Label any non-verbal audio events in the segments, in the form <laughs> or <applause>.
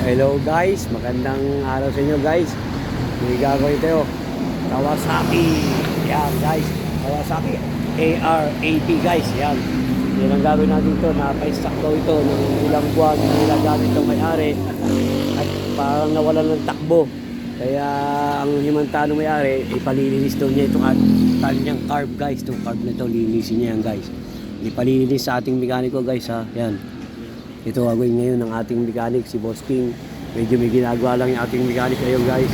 Hello guys, magandang araw sa inyo guys. May gagawin tayo. Kawasaki. Yan guys. Kawasaki AR-80 guys. Yan. Yan ang gagawin natin ito. Napa-stock daw ito ng ilang buwan. Nilagamit itong may-ari. At parang nawalan ng takbo. Kaya ang himantano may-ari, ipalilinis daw niya itong kanyang carb guys. Itong carb na ito, linisin niya yan guys. Ipalilinis sa ating mekaniko guys ha. Yan. Ito gagawin ngayon ng ating mechanic, si Boss King. Medyo may ginagawa lang yung ating mechanic ngayon guys.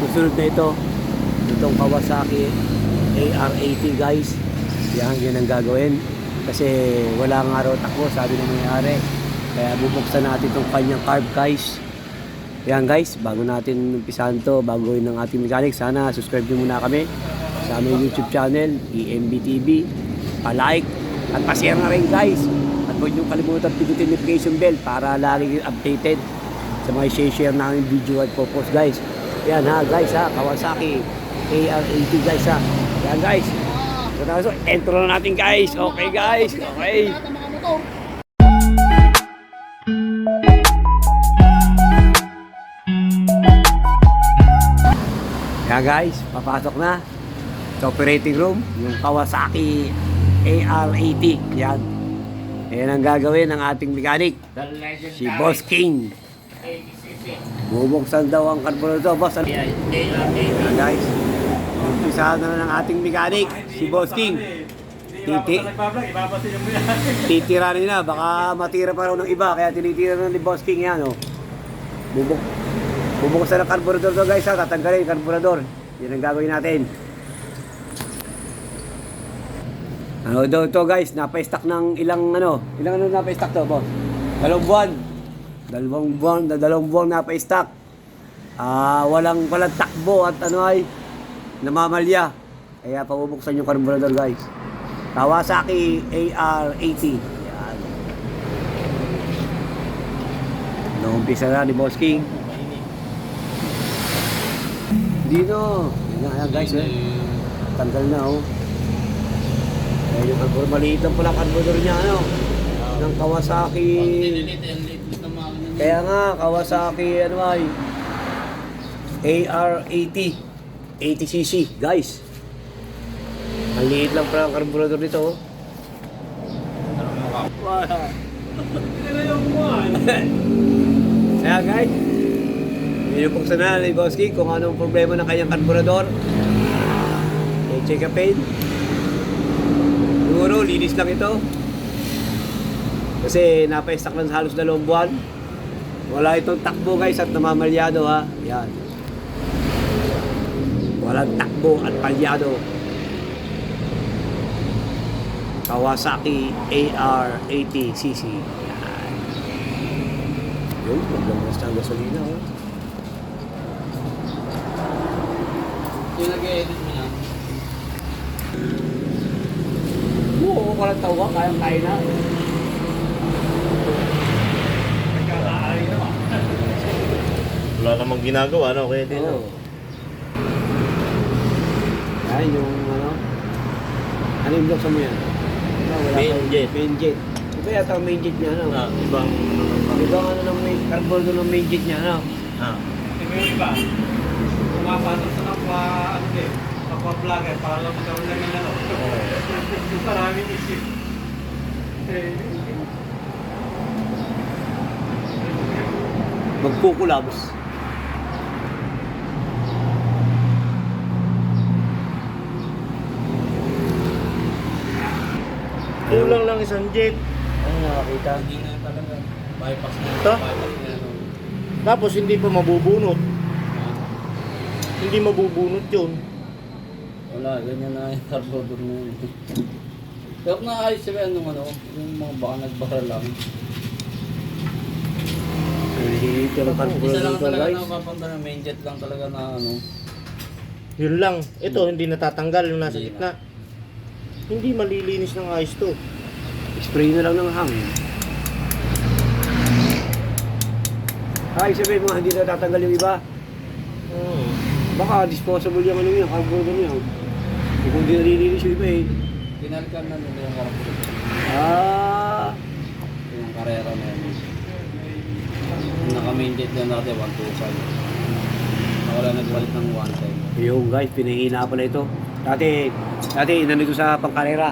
Susunod na ito, itong Kawasaki AR80 guys. Yan, yan ang gagawin. Kasi wala nga raw takbo, sabi ng may-ari. Kaya bubuksan natin itong kanyang carb guys. Yan guys, bago natin umpisahan to, bago yun ng ating mechanic, sana subscribe nyo muna kami sa aming YouTube channel, EMB TV. Pa-like at pa-share na rin guys. Huwag nyo kalimutan pindutin notification bell para lagi updated sa mga share namin video at post guys. Yan ha guys ha, Kawasaki AR80 guys ha. Yan guys. So, intro na natin guys. Okay guys. Okay. Yan guys, papasok na sa operating room, yung Kawasaki AR80. Yan. Yan ang gagawin ng ating mechanic, si Boss King. Bubuksan daw ang carburetor, boss. Ano? Yan guys. Umpisahan na ng ating mechanic, si Boss King. Titi, titira nila, baka matira pa raw ng iba, kaya tinitira na ni Boss King yan, oh. Bubuk bubuksan ang carburetor to guys, ha. Tatanggalin yung carburetor. Yan ang gagawin natin. Ano daw to guys, napa-stock ng ilang ano, ilang ano napa-stock to, boss? Dalawang buwan. Dalawang buwan, dalawang buwan napa-stock. Ah, walang walang takbo at ano ay namamalya. Kaya pabubuksan yung carburetor guys. Kawasaki AR80. Yan. Naumpisa na ni Boss King. Dino. Yan guys eh. Tanggal na oh. Ayan yung carburetor. Maliit lang pala carburetor niya ano. Ng Kawasaki. Kaya nga, Kawasaki ano ay AR80 80cc, guys. Ang liit lang pala ang carburetor nito. Oh. Kaya guys, Pinupuksan na ni Boski kung anong problema ng kanyang karburador. I-check upin. Siguro, linis lang ito. Kasi napa-stock lang sa halos dalawang buwan. Wala itong takbo guys at namamalyado ha. Yan. Walang takbo at palyado. Kawasaki AR80cc. Yan. Yun, maglamas ang gasolina. Oh. Yung nag-edit Oo, walang tawa, kaya na. Wala namang ginagawa, no? Kaya din, no? Yan yung ano. Ano yung buksan mo yan? Wala, wala Main pa- jet. Main jet. Ito yata ang main jet niya, ano? Ah, ibang... Ito ang ano ng main, carburetor ng main jet niya, ano? Ah. Yung iba, pumapasok sa kapwa, ano eh, vlogger, para lang magkaroon lang ng ano. <laughs> Maraming issue. Eh, Magkukulabs. Kulang lang isang jet. Ano nakakita? Hindi na talaga. Bypass na. Ito? Bypass na. Tapos hindi pa mabubunot. Hindi mabubunot yun. Wala, ganyan na yung carburetor mo yun. Pero kung naayos sila nung ano, yung mga baka nagbara lang. Ito ang Isa carburetor lang to, talaga guys. na papunta na main jet lang talaga na ano. Yun lang. Ito, hindi natatanggal yung nasa Hindi gitna. Hindi malilinis ng ayos to. Spray na lang ng hangin. Ay, sabihin mo, hindi na tatanggal yung iba. Oo. Baka disposable yung ano yun, carburetor niya. Eh, kung di nalilinis yung iba eh. Pinalikan na nila yung carburetor. Ah, Yung karera na yun. Yung naka-main jet na natin, 125. Wala nagpalit ng one time. Yung guys, pinahina pala ito. Dati, dati nandito sa pangkarera.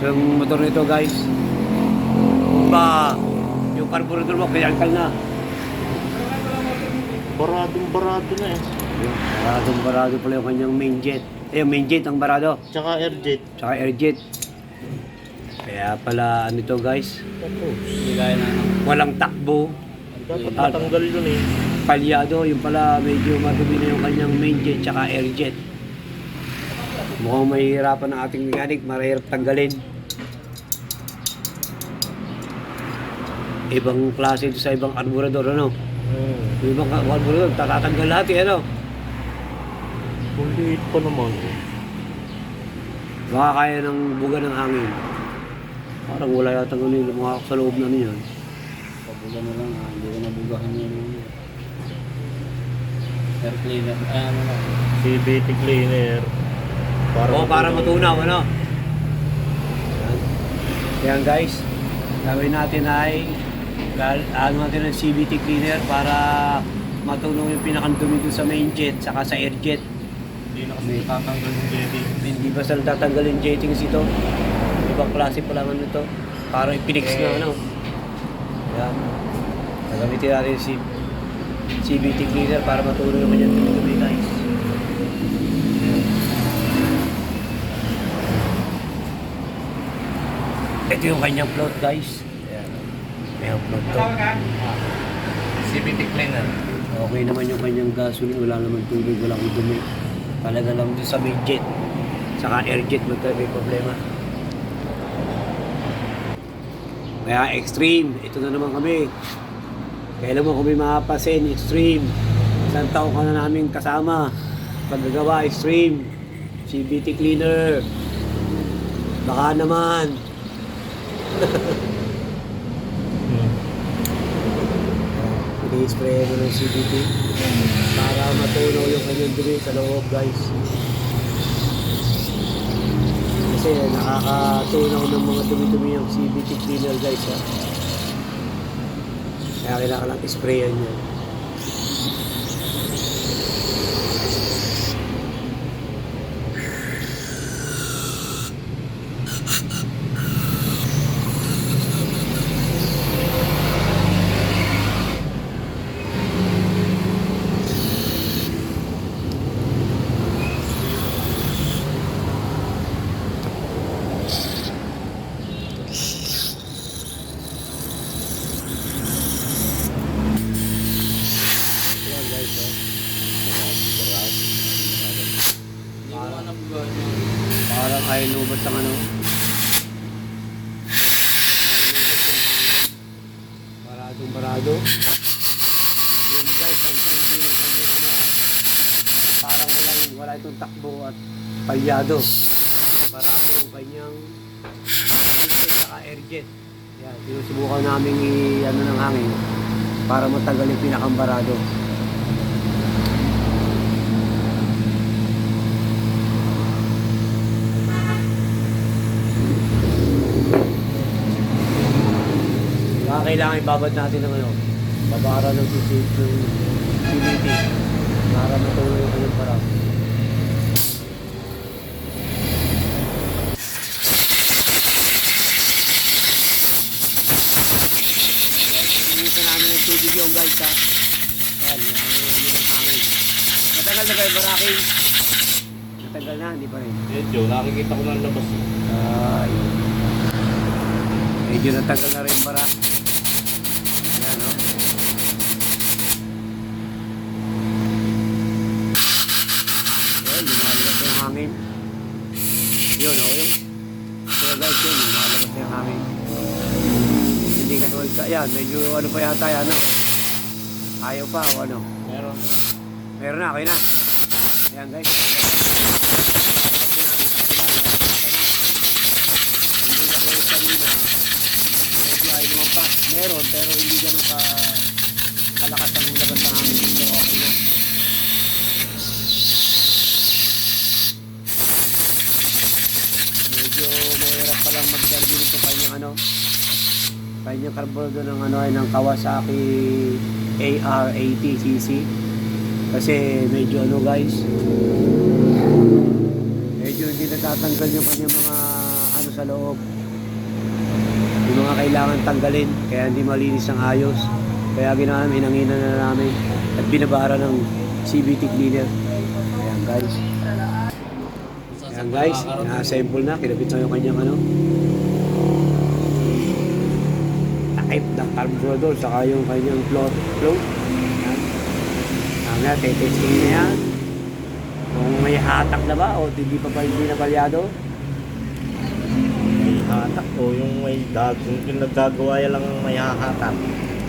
So, yung motor nito guys, ba, yung carburetor mo, pinangkal na. Baradong barado na eh. Baradong barado pala yung kanyang main jet. Yung main jet ang barado. Tsaka airjet. Tsaka air jet. Kaya pala ano ito guys, Tapos. Hindi gaya na ng walang takbo. Dapat Ah. matanggal yun eh. Palyado, yung pala medyo madumi na yung kanyang main jet tsaka air jet. Mukhang mahihirapan ang ating mechanic, mahirap tanggalin. Ibang klase ito sa ibang carburetor, ano? Hmm. Yung ibang carburetor, tatatanggal lahat eh, ano? Kulit pa naman. Baka kaya ng buga ng hangin. Parang wala yata ano yung lumakak sa loob na niyan. pabuga mo lang, ah, hindi ko nabugahan yung air cleaner. Ay, ano lang. CVT cleaner. Para Oo, para matunaw, ano? Yan. Yan guys, gawin natin ay ano natin ng CVT cleaner para matunaw yung pinakandumi doon sa main jet saka sa air jet. Hindi na kasi tatanggal yung jetting. Hindi ba sila tatanggalin jettings ito? Ibang klase pa lang ano ito. Parang ipinix na ano. Yan. Gagamitin natin si CVT cleaner para matunaw yung kanyang dumi guys. Ito yung kanyang float guys. Ayan. May float to. CVT cleaner. Okay naman yung kanyang gasoline, wala naman tubig, wala akong dumi. Talaga lang doon sa main jet. Saka air jet, magka may problema. Kaya extreme, ito na naman kami. Kailan mo kami mapapasin, extreme. Isang taon ka na namin kasama. Paggagawa, extreme. CBT cleaner. Baka naman. <laughs> Hmm. Ini-spray mo ng CBT para matunaw yung kanyang dumi sa loob guys. Kasi nakakatunaw ng mga dumi-dumi yung CBT cleaner guys ha. Kaya kailangan lang sprayan yan. Yan Parang lubot ang ano. Baradong barado. Yan guys, ang kunti ng kanyang ano ha. Parang walang, wala itong takbo at palyado. Barado yung kanyang engine saka airjet. Yan, sinusubukan namin i ano ng hangin para matagal yung pinakambarado. Baka kailangan ibabad natin ng ano, babara ng CCT yung CVT para matuloy yung kanyang parang. Inisan namin ng tubig yung guys ha. Yan, yung namin ng hangin. Matagal na kayo baraking. Matagal na, hindi pa rin. Medyo, nakikita ko na labas. Ay. Medyo natagal na rin para. Yan, no? Yan, lumalabas na yung hangin. Yun, oh, yun. Kaya guys, yun, lumalabas na yung hangin. Hindi ka tulad sa, yan, medyo ano pa yata yan, ano? Ayaw pa, o ano? Meron. Meron na, okay na. Ayan guys. Meron, pero hindi ganun ka kalakas ang labas ng hangin. So, okay na. Medyo mahirap pa lang mag-garbi nito kanyang ano, kanyang carburetor ng ano ay ng Kawasaki AR80cc. Kasi medyo ano guys, medyo hindi natatanggal yung kanyang mga ano sa loob. Yung mga kailangan tanggalin, kaya hindi malinis ng ayos. Kaya ginawa namin, hinangina na namin at binabara ng CVT cleaner. Ayan guys. Ayan guys, na-assemble na, kinabit na yung kanyang ano. Takip ng carburetor, saka yung kanyang float. float. Ayan na, tetesting na yan. Kung may hatak na ba o hindi pa ba hindi na palyado. May hatak o yung may dag. Yung naggagawa yan lang ang may hahatak.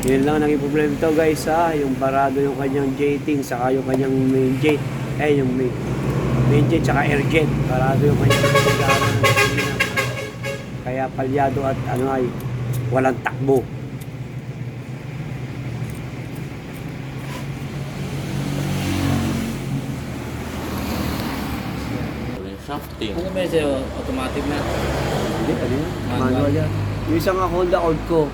Yun lang naging problema ito guys ha, yung barado yung kanyang jeting, saka yung kanyang main jet, eh yung main, main jet saka air jet, barado yung kanyang pagkakaroon ng gasolina. Kaya palyado at ano ay, walang takbo. Shafting. Ano ba sa'yo? Automatic na? Hindi, ano yun? Manual. Manual yan. Yung isang Honda Out ko,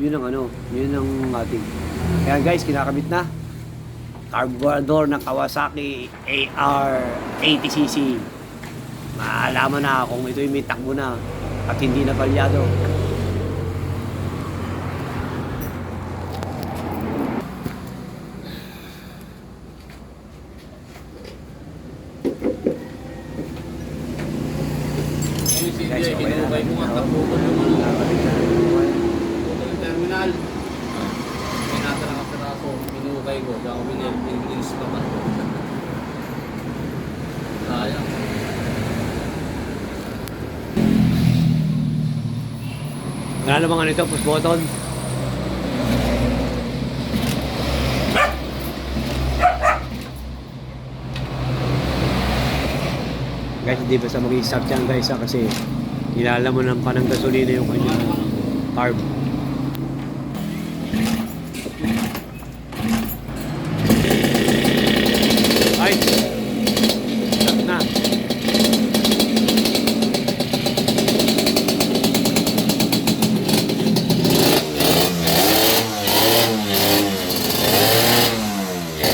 yun ang ano, yun ang ating. Kaya guys, kinakabit na. Carburetor ng Kawasaki AR80cc. Maalaman na kung ito'y may takbo na at hindi na palyado. Yung CD, Guys, okay na. hinukay mo nga, taputol yung ano, Kinakabit na. taputol yung terminal. May nasa lang sa ako, hinukay ko, kaya ako binil, binilis pa ba? Sayang. Nga naman nga nito, push button. Guys, hindi ba sa mag-start yan guys ha, kasi nilalaman pa ng gasolina yung kanyang carb. Ay! Start na.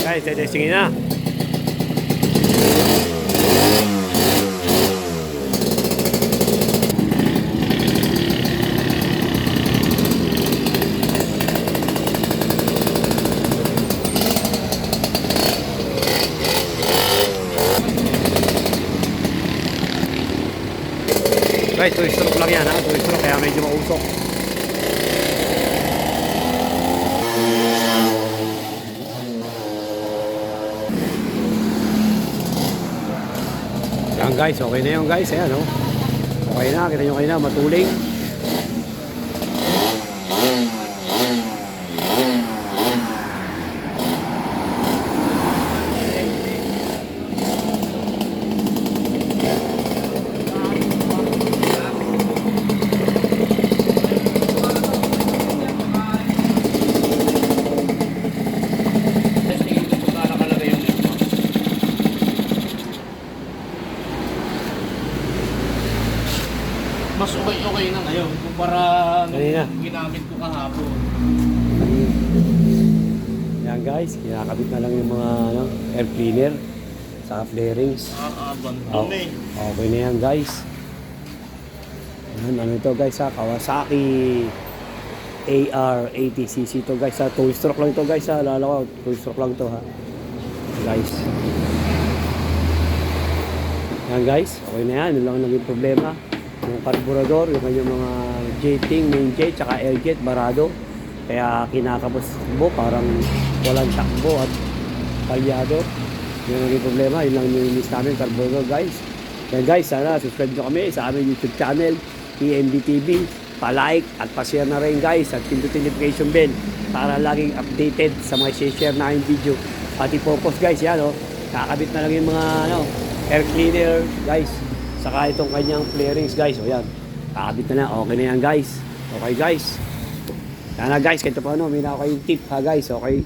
Guys, testingin na. Guys, two stroke lang yan ha, two stroke kaya medyo mausok. Yan guys, okay na yun guys, ayan oh. Okay na, kita nyo kayo na, matuling. Testingin ko kung kala kalagay yung link mo. Mas okay-okay na ngayon kumpara nung Kanina. ginamit ko kahapon. Yan guys, kinakabit na lang yung mga ano, air cleaner sa flarings. Nakakaabandon Oh, eh. okay na yan guys. Yan, ano ito guys ha, Kawasaki AR80cc to guys ha. Two stroke lang ito guys ha, lalo ko, two stroke lang to ha. Guys. Yan guys, okay na yan, yun lang ang naging problema. Yung carburetor, yung kanyang mga jeting, main jet, tsaka air jet, barado. Kaya kinakabos mo, parang walang takbo at palyado. Yun ang naging problema, yun lang yung miss namin, carburetor guys. Yan guys, sana subscribe nyo kami sa aming YouTube channel, PMB TV. Pa-like at pa-share na rin guys at pindutin notification bell para laging updated sa mga share na yung video. Pati purpose guys, yan oh. Kakabit na lang yung mga ano, air cleaner guys. Saka itong kanyang flarings guys. O yan, kakabit na na. Okay na yan guys. Okay guys. Sana guys, kahit pa ano, may na ako tip ha guys. Okay.